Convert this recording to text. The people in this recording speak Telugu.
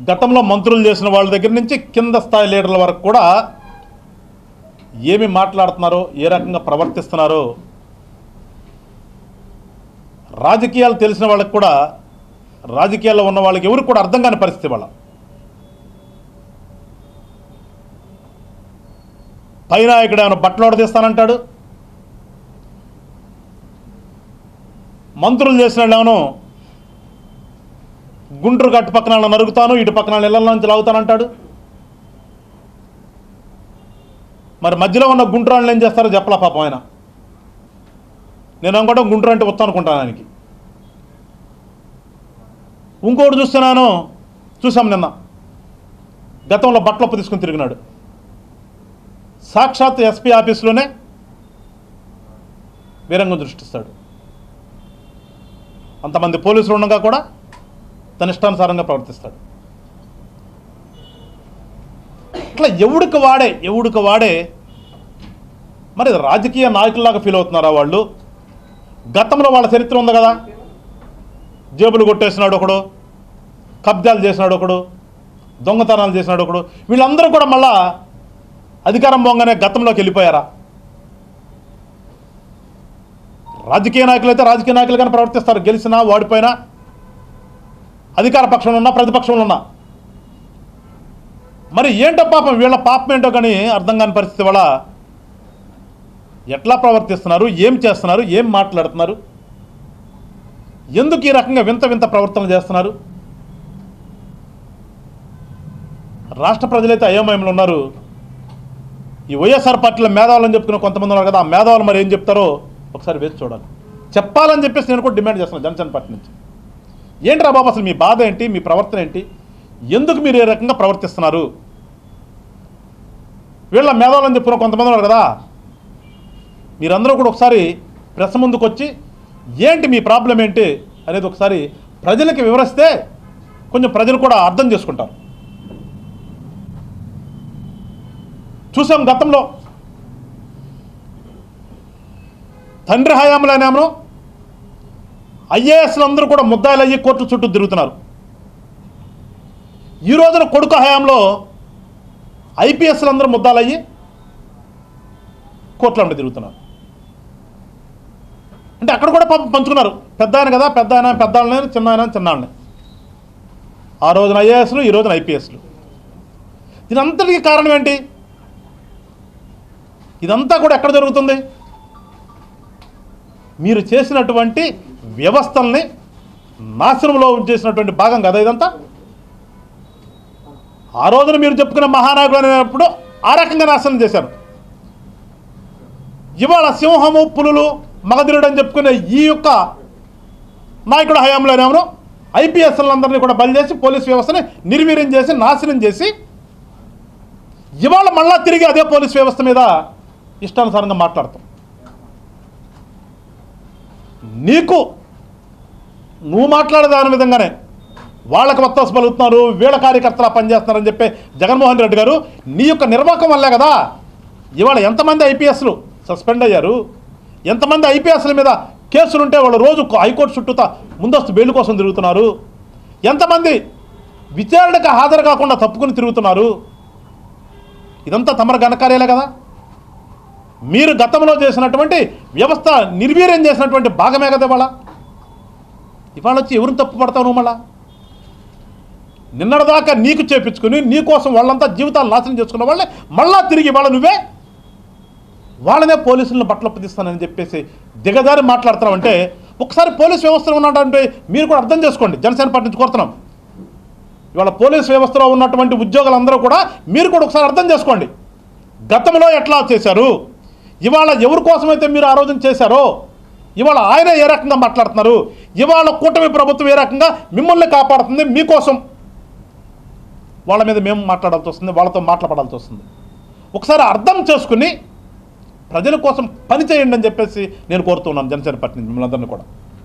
గతంలో మంత్రులు చేసిన వాళ్ళ దగ్గర నుంచి కింద స్థాయి లీడర్ల వరకు కూడా ఏమి మాట్లాడుతున్నారో ఏ రకంగా ప్రవర్తిస్తున్నారో రాజకీయాలు తెలిసిన వాళ్ళకి కూడా రాజకీయాల్లో ఉన్న వాళ్ళకి ఎవరికి కూడా అర్థం కాని పరిస్థితి వాళ్ళ పైన ఇక్కడ ఏమైనా బట్టలు ఆడదీస్తానంటాడు మంత్రులు చేసిన వాళ్ళు గుండ్రు గట్టు పక్కన నరుగుతాను ఇటు పక్కన ఇళ్ళలోంచి ఇళ్ళ నుంచి లాగుతానంటాడు. మరి మధ్యలో ఉన్న గుంటూరు ఏం చేస్తారో? చెప్పలా పాపం ఆయన. నేను అనుకుంటా గుంటూరు అంటే వస్తాను అనుకుంటాను ఆయనకి. ఇంకోటి చూస్తున్నాను చూసాం నిన్న. గతంలో బట్టలప్పు తీసుకుని తిరిగినాడు. సాక్షాత్ ఎస్పీ ఆఫీస్లోనే వీరంగం దృష్టిస్తాడు. అంతమంది పోలీసులు ఉండగా కూడా తన ఇష్టానుసారంగా ప్రవర్తిస్తాడు. ఇట్లా ఎవడికి వాడే ఎవడికి వాడే మరి రాజకీయ నాయకుల్లాగా ఫీల్ అవుతున్నారా వాళ్ళు? గతంలో వాళ్ళ చరిత్ర ఉంది కదా? జేబులు కొట్టేసినాడు ఒకడు కబ్జాలు చేసినాడు ఒకడు దొంగతనాలు చేసినాడు ఒకడు. వీళ్ళందరూ కూడా మళ్ళా అధికారం పోగానే గతంలోకి వెళ్ళిపోయారా? రాజకీయ నాయకులు అయితే రాజకీయ నాయకులుగానే ప్రవర్తిస్తారు. గెలిచినా ఓడిపోయినా అధికార పక్షంలో ఉన్నా ప్రతిపక్షంలో ఉన్నా మరి ఏంటో పాపం వీళ్ళ పాపం ఏంటో కానీ అర్థం కాని పరిస్థితి వల్ల ఎట్లా ప్రవర్తిస్తున్నారు ఏం చేస్తున్నారు ఏం మాట్లాడుతున్నారు? ఎందుకు ఈ రకంగా వింత వింత ప్రవర్తన చేస్తున్నారు? రాష్ట్ర ప్రజలైతే అయోమయంలో ఉన్నారు. ఈ వైఎస్ఆర్ పార్టీలో మేధావులని చెప్పుకున్న కొంతమంది ఉన్నారు కదా ఆ మేధావులు మరి ఏం చెప్తారో ఒకసారి వేసి చూడాలి. చెప్పాలని చెప్పేసి నేను కూడా డిమాండ్ చేస్తున్నాను జనసేన పార్టీ నుంచి. ఏంట్రా బాబు అసలు మీ బాధ ఏంటి? మీ ప్రవర్తన ఏంటి? ఎందుకు మీరు ఏ రకంగా ప్రవర్తిస్తున్నారు? వీళ్ళ మేధావులని చెప్పిన కొంతమంది ఉన్నారు కదా? మీరందరూ కూడా ఒకసారి ప్రెస్ ముందుకు వచ్చి ఏంటి మీ ప్రాబ్లం ఏంటి? అనేది ఒకసారి ప్రజలకి వివరిస్తే కొంచెం ప్రజలు కూడా అర్థం చేసుకుంటారు. చూసాం గతంలో తండ్రి హయాంలోనేమో ఐఏఎస్లు అందరూ కూడా ముద్దాయిలు అయ్యి కోర్టు చుట్టూ తిరుగుతున్నారు. ఈ రోజున కొడుకు హయాంలో ఐపీఎస్లు అందరూ ముద్దాలయ్యి కోర్టులో ఉండి తిరుగుతున్నారు. అంటే అక్కడ కూడా పంచుకున్నారు. పెద్ద ఆయన కదా పెద్ద ఆయన పెద్ద వాళ్ళని చిన్న ఆయన చిన్న వాళ్ళని ఆ రోజున ఐఏఎస్లు ఈ రోజున ఐపీఎస్లు. దీనంతటికి కారణం ఏంటి? ఇదంతా కూడా ఎక్కడ జరుగుతుంది? మీరు చేసినటువంటి వ్యవస్థల్ని నాశనంలో చేసినటువంటి భాగం కదా ఇదంతా? ఆ రోజున మీరు చెప్పుకున్న మహానాయకుడు అనేటప్పుడు ఆ రకంగా నాశనం చేశారు. ఇవాళ సింహము పులులు మగధీరుడు అని చెప్పుకునే ఈ యొక్క నాయకుడు హయాంలోనేమో ఐపీఎస్లందరినీ కూడా బలి చేసి పోలీస్ వ్యవస్థని నిర్వీర్యం చేసి నాశనం చేసి ఇవాళ మళ్ళా తిరిగి అదే పోలీస్ వ్యవస్థ మీద ఇష్టానుసారంగా మాట్లాడతాం. నీకు నువ్వు మాట్లాడే దాని విధంగానే. వాళ్ళకి వత్తాసు పలుకుతున్నారు వీళ్ళ కార్యకర్తలా పనిచేస్తున్నారని చెప్పే జగన్మోహన్ రెడ్డి గారు నీ యొక్క నిర్వాహకం వల్లే కదా. ఇవాళ ఎంతమంది ఐపీఎస్లు సస్పెండ్ అయ్యారు? ఎంతమంది ఐపీఎస్ల మీద కేసులు ఉంటే వాళ్ళు రోజు హైకోర్టు చుట్టూతా ముందస్తు బెయిల్ కోసం తిరుగుతున్నారు? ఎంతమంది విచారణకు హాజరు కాకుండా తప్పుకుని తిరుగుతున్నారు? ఇదంతా తమరు ఘనకార్యాలే కదా. మీరు గతంలో చేసినటువంటి వ్యవస్థ నిర్వీర్యం చేసినటువంటి భాగమే కదా ఇవాళ. ఇవాళ వచ్చి ఎవరిని తప్పు పడతావు నువ్వు మళ్ళా? నిన్నటిదాకా నీకు చేపించుకుని నీకోసం వాళ్ళంతా జీవితాలు నాశనం చేసుకున్న వాళ్ళే మళ్ళా తిరిగి ఇవాళ నువ్వే? వాళ్ళనే పోలీసులను బట్టలు తీస్తానని చెప్పేసి దిగజారి మాట్లాడుతున్నామంటే ఒకసారి పోలీస్ వ్యవస్థలో ఉన్నటువంటి మీరు కూడా అర్థం చేసుకోండి జనసేన పార్టీ నుంచి కోరుతున్నాం. ఇవాళ పోలీస్ వ్యవస్థలో ఉన్నటువంటి ఉద్యోగులందరూ కూడా మీరు కూడా ఒకసారి అర్థం చేసుకోండి. గతంలో ఎట్లా చేశారు? ఇవాళ ఎవరి కోసమైతే మీరు ఆ రోజున చేశారో ఇవాళ ఆయన ఏ రకంగా మాట్లాడుతున్నారు? ఇవాళ కూటమి ప్రభుత్వం ఏ రకంగా మిమ్మల్ని కాపాడుతుంది? మీకోసం. వాళ్ళ మీద మేము మాట్లాడాల్సి వస్తుంది వాళ్ళతో మాట్లాడాల్సి వస్తుంది. ఒకసారి అర్థం చేసుకుని ప్రజల కోసం పని చేయండి అని చెప్పేసి నేను కోరుతున్నాను జనసేన పార్టీ మిమ్మల్ని అందరినీ కూడా.